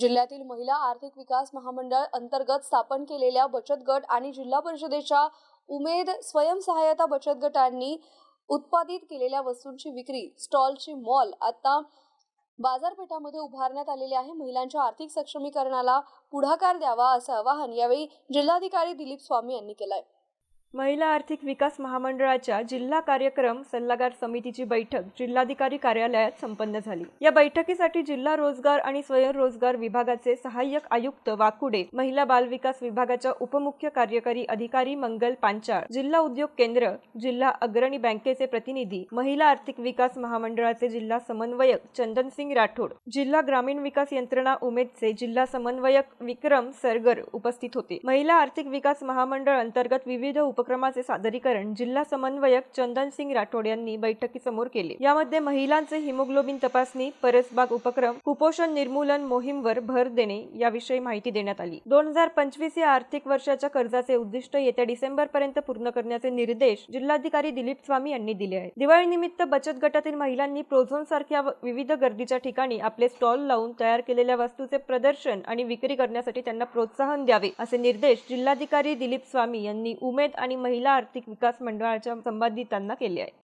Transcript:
जिल्ह्यातील महिला आर्थिक विकास महामंडळ अंतर्गत स्थापन केलेल्या बचत गट आणि जिल्हा परिषदेच्या उमेद स्वयंसहायता बचत गटांनी उत्पादित केलेल्या वस्तूंची विक्री स्टॉलची मॉल आता बाजारपेठामध्ये उभारण्यात आलेले आहे. महिलांच्या आर्थिक सक्षमीकरणाला पुढाकार द्यावा असं आवाहन यावेळी जिल्हाधिकारी दिलीप स्वामी यांनी केलंय. महिला आर्थिक विकास महामंडळाच्या जिल्हा कार्यक्रम सल्लागार समितीची बैठक जिल्हाधिकारी कार्यालयात संपन्न झाली. या बैठकीसाठी जिल्हा रोजगार आणि स्वयंरोजगार विभागाचे सहाय्यक आयुक्त वाकुडे महिला बाल विकास विभागाच्या उपमुख्य कार्यकारी अधिकारी मंगल पांचाळ जिल्हा उद्योग केंद्र जिल्हा अग्रणी बँकेचे प्रतिनिधी महिला आर्थिक विकास महामंडळाचे जिल्हा समन्वयक चंदनसिंग राठोड जिल्हा ग्रामीण विकास यंत्रणा उमेदचे जिल्हा समन्वयक विक्रम सरगर उपस्थित होते. महिला आर्थिक विकास महामंडळ अंतर्गत विविध उपक्रमाचे सादरीकरण जिल्हा समन्वयक चंदन सिंग राठोड यांनी बैठकीसमोर केले. यामध्ये महिलांचे हिमोग्लोबिन तपासणी परसबाग उपक्रम कुपोषण निर्मूलन मोहीमवर भर देणे याविषयी माहिती देण्यात आली. दोन हजार पंचवीस या आर्थिक वर्षाच्या कर्जाचे उद्दिष्ट येत्या डिसेंबर पर्यंत पूर्ण करण्याचे निर्देश जिल्हाधिकारी दिलीप स्वामी यांनी दिले आहेत. दिवाळीनिमित्त बचत गटातील महिलांनी प्रोझोन सारख्या विविध गर्दीच्या ठिकाणी आपले स्टॉल लावून तयार केलेल्या वस्तूचे प्रदर्शन आणि विक्री करण्यासाठी त्यांना प्रोत्साहन द्यावे असे निर्देश जिल्हाधिकारी दिलीप स्वामी यांनी उमेद आणि महिला आर्थिक विकास मंडळाच्या संबंधितांना केले आहे.